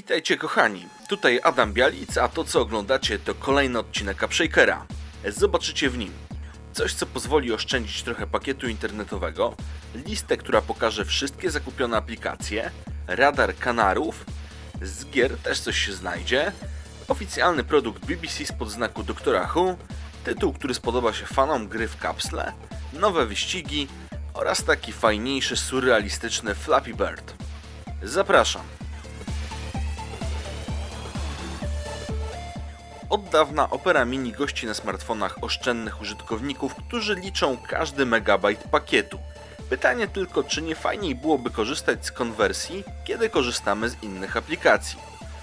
Witajcie kochani, tutaj Adam Bialic, a to co oglądacie to kolejny odcinek Upshakera. Zobaczycie w nim coś co pozwoli oszczędzić trochę pakietu internetowego, listę, która pokaże wszystkie zakupione aplikacje, radar kanarów, z gier też coś się znajdzie, oficjalny produkt BBC spod znaku Doktora Who, tytuł, który spodoba się fanom gry w kapsle, nowe wyścigi oraz taki fajniejszy, surrealistyczny Flappy Bird. Zapraszam. Od dawna Opera Mini gości na smartfonach oszczędnych użytkowników, którzy liczą każdy megabajt pakietu. Pytanie tylko, czy nie fajniej byłoby korzystać z konwersji, kiedy korzystamy z innych aplikacji.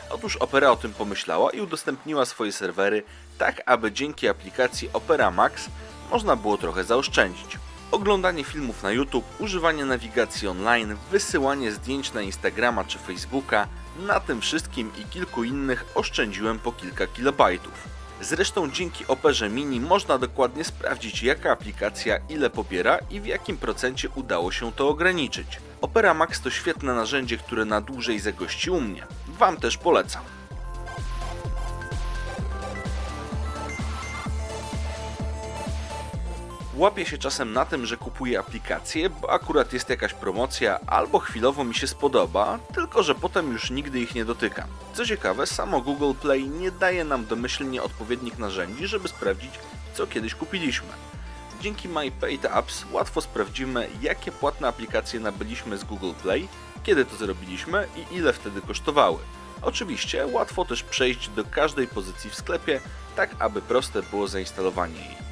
Otóż Opera o tym pomyślała i udostępniła swoje serwery tak, aby dzięki aplikacji Opera Max można było trochę zaoszczędzić. Oglądanie filmów na YouTube, używanie nawigacji online, wysyłanie zdjęć na Instagrama czy Facebooka, na tym wszystkim i kilku innych oszczędziłem po kilka kilobajtów. Zresztą dzięki Operze Mini można dokładnie sprawdzić jaka aplikacja ile pobiera i w jakim procencie udało się to ograniczyć. Opera Max to świetne narzędzie, które na dłużej zagości u mnie. Wam też polecam. Łapię się czasem na tym, że kupuję aplikacje, bo akurat jest jakaś promocja albo chwilowo mi się spodoba, tylko że potem już nigdy ich nie dotykam. Co ciekawe, samo Google Play nie daje nam domyślnie odpowiednich narzędzi, żeby sprawdzić, co kiedyś kupiliśmy. Dzięki My Paid Apps łatwo sprawdzimy, jakie płatne aplikacje nabyliśmy z Google Play, kiedy to zrobiliśmy i ile wtedy kosztowały. Oczywiście łatwo też przejść do każdej pozycji w sklepie, tak aby proste było zainstalowanie jej.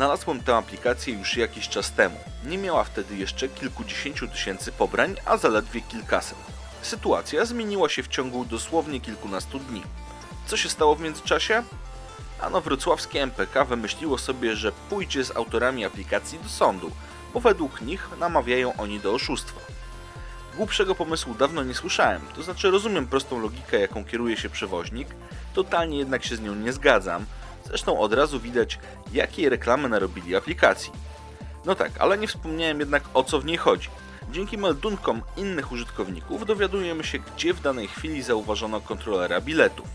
Znalazłem tę aplikację już jakiś czas temu. Nie miała wtedy jeszcze kilkudziesięciu tysięcy pobrań, a zaledwie kilkaset. Sytuacja zmieniła się w ciągu dosłownie kilkunastu dni. Co się stało w międzyczasie? Ano wrocławskie MPK wymyśliło sobie, że pójdzie z autorami aplikacji do sądu, bo według nich namawiają oni do oszustwa. Głupszego pomysłu dawno nie słyszałem, to znaczy rozumiem prostą logikę, jaką kieruje się przewoźnik, totalnie jednak się z nią nie zgadzam, Zresztą od razu widać, jakie reklamy narobili aplikacji. No tak, ale nie wspomniałem jednak o co w niej chodzi. Dzięki meldunkom innych użytkowników dowiadujemy się, gdzie w danej chwili zauważono kontrolera biletów.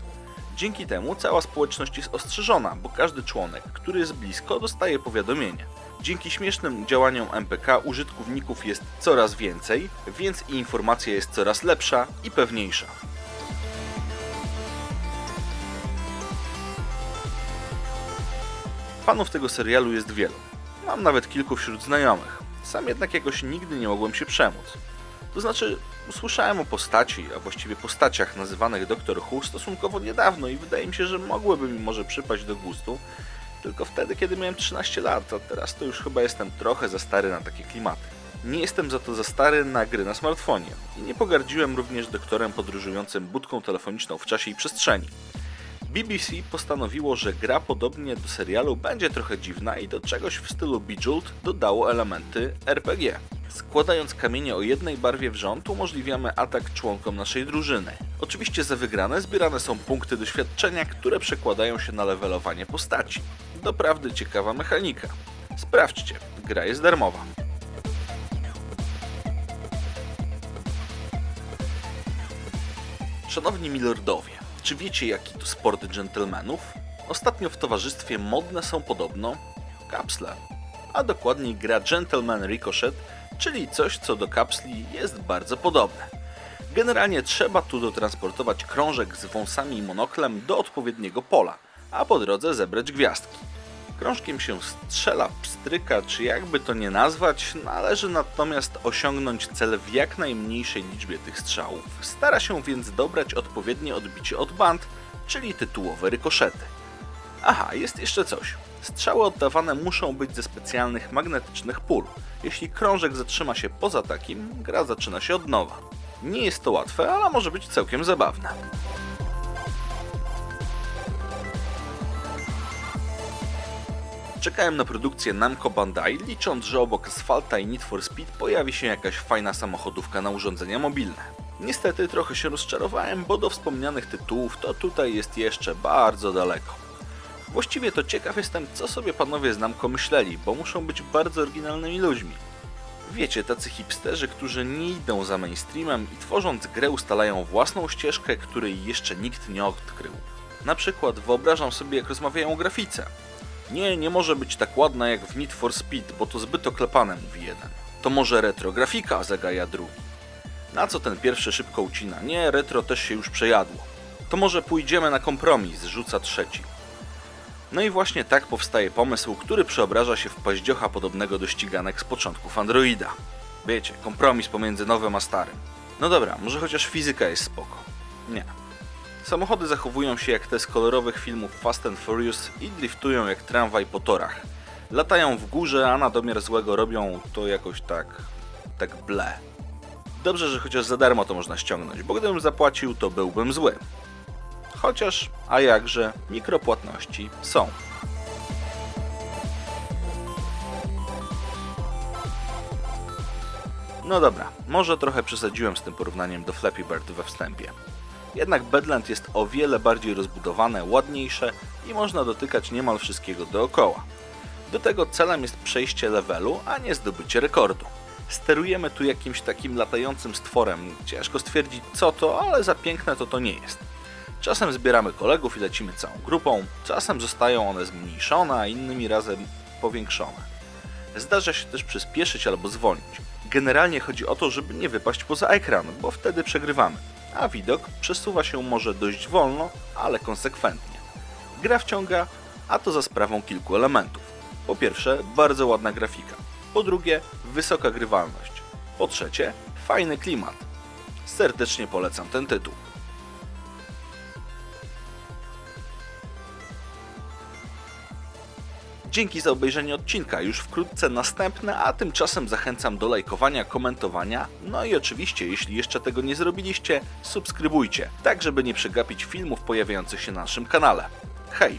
Dzięki temu cała społeczność jest ostrzeżona, bo każdy członek, który jest blisko, dostaje powiadomienia. Dzięki śmiesznym działaniom MPK użytkowników jest coraz więcej, więc informacja jest coraz lepsza i pewniejsza. Fanów tego serialu jest wielu. Mam nawet kilku wśród znajomych. Sam jednak jakoś nigdy nie mogłem się przemóc. To znaczy, usłyszałem o postaci, a właściwie postaciach nazywanych Doktor Who stosunkowo niedawno i wydaje mi się, że mogłyby mi może przypaść do gustu, tylko wtedy, kiedy miałem 13 lat, a teraz to już chyba jestem trochę za stary na takie klimaty. Nie jestem za to za stary na gry na smartfonie i nie pogardziłem również doktorem podróżującym budką telefoniczną w czasie i przestrzeni. BBC postanowiło, że gra podobnie do serialu będzie trochę dziwna i do czegoś w stylu Bejeweled dodało elementy RPG. Składając kamienie o jednej barwie w rząd umożliwiamy atak członkom naszej drużyny. Oczywiście za wygrane zbierane są punkty doświadczenia, które przekładają się na levelowanie postaci. Doprawdy ciekawa mechanika. Sprawdźcie, gra jest darmowa. Szanowni milordowie, czy wiecie jaki to sport dżentelmenów? Ostatnio w towarzystwie modne są podobno kapsle, a dokładniej gra Gentleman Ricochet, czyli coś co do kapsli jest bardzo podobne. Generalnie trzeba tu dotransportować krążek z wąsami i monoklem do odpowiedniego pola, a po drodze zebrać gwiazdki. Krążkiem się strzela, pstryka, czy jakby to nie nazwać, należy natomiast osiągnąć cel w jak najmniejszej liczbie tych strzałów. Stara się więc dobrać odpowiednie odbicie od band, czyli tytułowe rykoszety. Aha, jest jeszcze coś. Strzały oddawane muszą być ze specjalnych magnetycznych pól. Jeśli krążek zatrzyma się poza takim, gra zaczyna się od nowa. Nie jest to łatwe, ale może być całkiem zabawne. Czekałem na produkcję Namco Bandai, licząc, że obok Asfalta i Need for Speed pojawi się jakaś fajna samochodówka na urządzenia mobilne. Niestety trochę się rozczarowałem, bo do wspomnianych tytułów to tutaj jest jeszcze bardzo daleko. Właściwie to ciekaw jestem, co sobie panowie z Namco myśleli, bo muszą być bardzo oryginalnymi ludźmi. Wiecie, tacy hipsterzy, którzy nie idą za mainstreamem i tworząc grę ustalają własną ścieżkę, której jeszcze nikt nie odkrył. Na przykład wyobrażam sobie, jak rozmawiają o grafice. Nie, nie może być tak ładna jak w Need for Speed, bo to zbyt oklepane, mówi jeden. To może retrografika, zagaja drugi. Na co ten pierwszy szybko ucina? Nie, retro też się już przejadło. To może pójdziemy na kompromis, rzuca trzeci. No i właśnie tak powstaje pomysł, który przeobraża się w paździocha podobnego do ściganek z początków Androida. Wiecie, kompromis pomiędzy nowym a starym. No dobra, może chociaż fizyka jest spoko. Nie. Samochody zachowują się jak te z kolorowych filmów Fast and Furious i driftują jak tramwaj po torach. Latają w górze, a na domiar złego robią to jakoś tak... tak ble. Dobrze, że chociaż za darmo to można ściągnąć, bo gdybym zapłacił, to byłbym zły. Chociaż, a jakże, mikropłatności są. No dobra, może trochę przesadziłem z tym porównaniem do Flappy Bird we wstępie. Jednak Badland jest o wiele bardziej rozbudowane, ładniejsze i można dotykać niemal wszystkiego dookoła. Do tego celem jest przejście levelu, a nie zdobycie rekordu. Sterujemy tu jakimś takim latającym stworem, ciężko stwierdzić co to, ale za piękne to to nie jest. Czasem zbieramy kolegów i lecimy całą grupą, czasem zostają one zmniejszone, a innymi razem powiększone. Zdarza się też przyspieszyć albo zwolnić. Generalnie chodzi o to, żeby nie wypaść poza ekran, bo wtedy przegrywamy, a widok przesuwa się może dość wolno, ale konsekwentnie. Gra wciąga, a to za sprawą kilku elementów. Po pierwsze, bardzo ładna grafika. Po drugie, wysoka grywalność. Po trzecie, fajny klimat. Serdecznie polecam ten tytuł. Dzięki za obejrzenie odcinka, już wkrótce następne, a tymczasem zachęcam do lajkowania, komentowania, no i oczywiście, jeśli jeszcze tego nie zrobiliście, subskrybujcie, tak żeby nie przegapić filmów pojawiających się na naszym kanale. Hej!